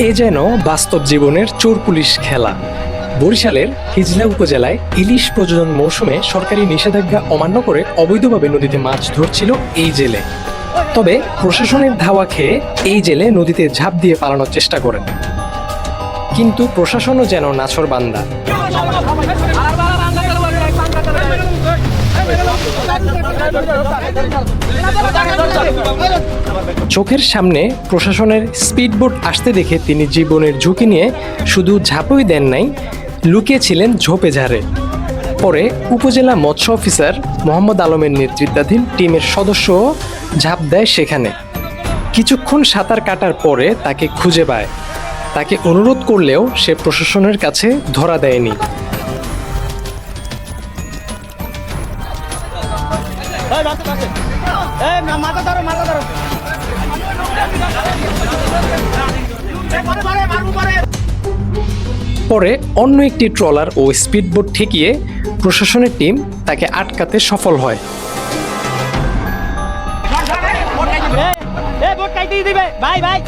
এ যেন বাস্তব জীবনের চোর পুলিশ খেলা বরিশালের হিজলা উপজেলায় ইলিশ প্রজনন মৌসুমে সরকারি নিষেধাজ্ঞা অমান্য করে অবৈধভাবে নদীতে মাছ ধরছিল এই জেলে তবে প্রশাসনের ধাওয়া খেয়ে এই জেলে নদীতে ঝাঁপ দিয়ে পালানোর চেষ্টা করেন কিন্তু প্রশাসনও যেন নাছর বান্দা চোখের সামনে প্রশাসনের স্পিডবোট আসতে দেখে তিনি জীবনের ঝুঁকি নিয়ে শুধু ঝাঁপই দেন নাই, লুকিয়েছিলেন ঝোপে ঝাড়ে। পরে উপজেলা মৎস্য অফিসার মোহাম্মদ আলমের নেতৃত্বাধীন টিমের সদস্যও ঝাঁপ দেয় সেখানে। কিছুক্ষণ সাঁতার কাটার পরে তাকে খুঁজে পায়। তাকে অনুরোধ করলেও সে প্রশাসনের কাছে ধরা দেয়নি। মাথা ধরো মাথা ধরো। পরে অন্য একটি ট্রলার ও স্পিডবোট ঠেকিয়ে প্রশাসনের টিম তাকে আটকাতে সফল হয়। ভাই ভাই।